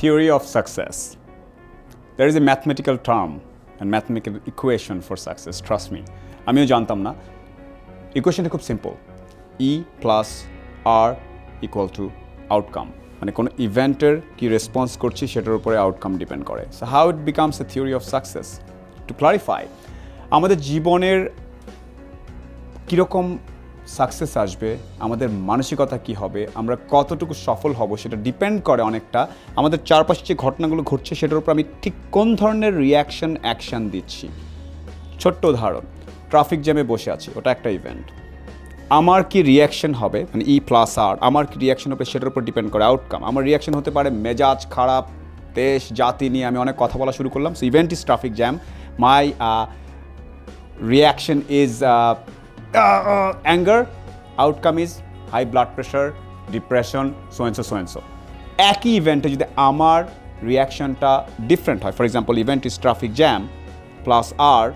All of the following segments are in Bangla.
theory of success. There is a mathematical term and mathematical equation for success, trust me. আমিও জানতাম না। ইকুয়েশনটা খুব simple E plus R equal to outcome মানে কোনো ইভেন্টের কি রেসপন্স করছি সেটার উপরে আউটকাম ডিপেন্ড করে। So how it becomes a theory of success to clarify আমাদের জীবনের কীরকম সাকসেস আসবে, আমাদের মানসিকতা কি হবে, আমরা কতটুকু সফল হব সেটা ডিপেন্ড করে অনেকটা। আমাদের চারপাশে যে ঘটনাগুলো ঘটছে সেটার উপর আমি ঠিক কোন ধরনের রিয়াকশন অ্যাকশন দিচ্ছি। ছোট্ট উদাহরণ ট্রাফিক জ্যামে বসে আছি, ওটা একটা ইভেন্ট আমার কি রিয়াকশন হবে মানে ই প্লাস আর আমার কি রিয়াকশন হবে সেটার উপর ডিপেন্ড করে আউটকাম আমার রিয়াকশন হতে পারে মেজাজ খারাপ, দেশ, জাতি নিয়ে আমি অনেক কথা বলা শুরু করলাম। So event is traffic jam my reaction is anger, outcome is high blood pressure, depression so and so so and so একই ইভেন্টে যদি আমার রিয়াকশনটা ডিফারেন্ট হয় for example event is traffic jam plus R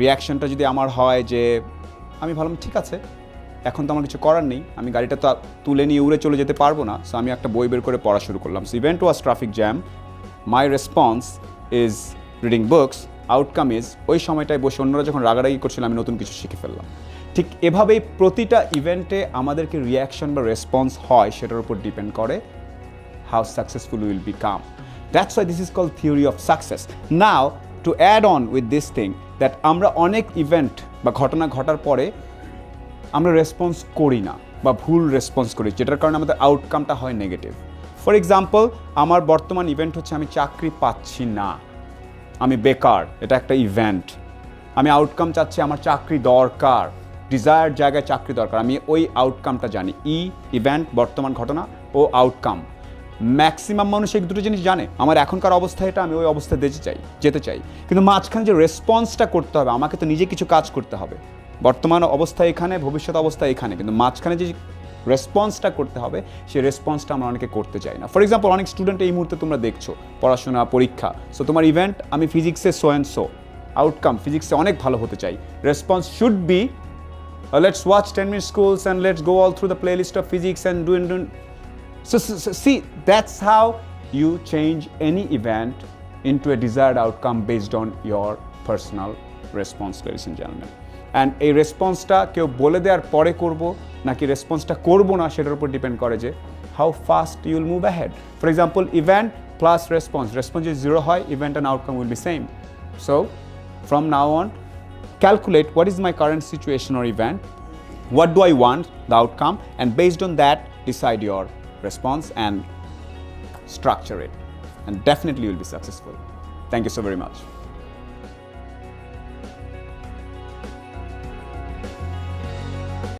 রিয়াকশনটা যদি আমার হয় যে আমি ভাবলাম ঠিক আছে, এখন তো আমার কিছু করার নেই, আমি গাড়িটা তো তুলে নিয়ে উড়ে চলে যেতে পারব না সো আমি একটা বই বের করে পড়া শুরু করলাম। So event was traffic jam my response is reading books outcome is ওই সময়টায় বসে অন্যরা যখন রাগারাগি করছিল আমি নতুন কিছু শিখে ফেললাম ঠিক এভাবেই প্রতিটা ইভেন্টে আমাদেরকে রিয়াকশন বা রেসপন্স হয় সেটার উপর ডিপেন্ড করে how successful will will become. That's why this is called theory of success. Now, to add on with this thing, that আমরা অনেক ইভেন্ট বা ঘটনা ঘটার পরে আমরা রেসপন্স করি না বা ভুল রেসপন্স করি যেটার কারণে আমাদের আউটকামটা হয় নেগেটিভ ফর এক্সাম্পল আমার বর্তমান ইভেন্ট হচ্ছে আমি চাকরি পাচ্ছি না আমি বেকার, এটা একটা ইভেন্ট আমি আউটকাম চাচ্ছি, আমার চাকরি দরকার ডিজায়ার জায়গায় চাকরি দরকার। আমি ওই আউটকামটা জানি, ই ইভেন্ট বর্তমান ঘটনা ও আউটকাম ম্যাক্সিমাম মানুষ এই দুটো জিনিস জানে, আমার এখনকার অবস্থা এটা, আমি ওই অবস্থায় যেতে চাই যেতে চাই। কিন্তু মাঝখানে যে রেসপন্সটা করতে হবে, আমাকে তো নিজে কিছু কাজ করতে হবে। বর্তমান অবস্থা এখানে, ভবিষ্যৎ অবস্থা এখানে, কিন্তু মাঝখানে যে রেসপন্সটা করতে হবে সেই রেসপন্সটা আমরা অনেকে করতে চাই না। ফর এক্সাম্পল অনেক স্টুডেন্ট এই মুহূর্তে তোমরা দেখছ পড়াশোনা পরীক্ষা। সো তোমার ইভেন্ট আমি ফিজিক্সে সো অ্যান্ড সো আউটকাম ফিজিক্সে অনেক ভালো হতে চাই। Response should be let's watch ten minute schools and let's go all through the playlist of physics and do do So, so, so see, that's how you change any event into a desired outcome based on your personal response, ladies and gentlemen. And এই রেসপন্সটা কেউ বলে দেওয়ার পরে করব নাকি রেসপন্সটা করব না সেটার উপর ডিপেন্ড করে যে how fast you'll move ahead for example event plus response response যদি জিরো হয় event and outcome will be same so from now on calculate what is my current situation or event, what do I want, the outcome, and based on that, decide your response and structure it. And definitely you'll be successful. Thank you so very much.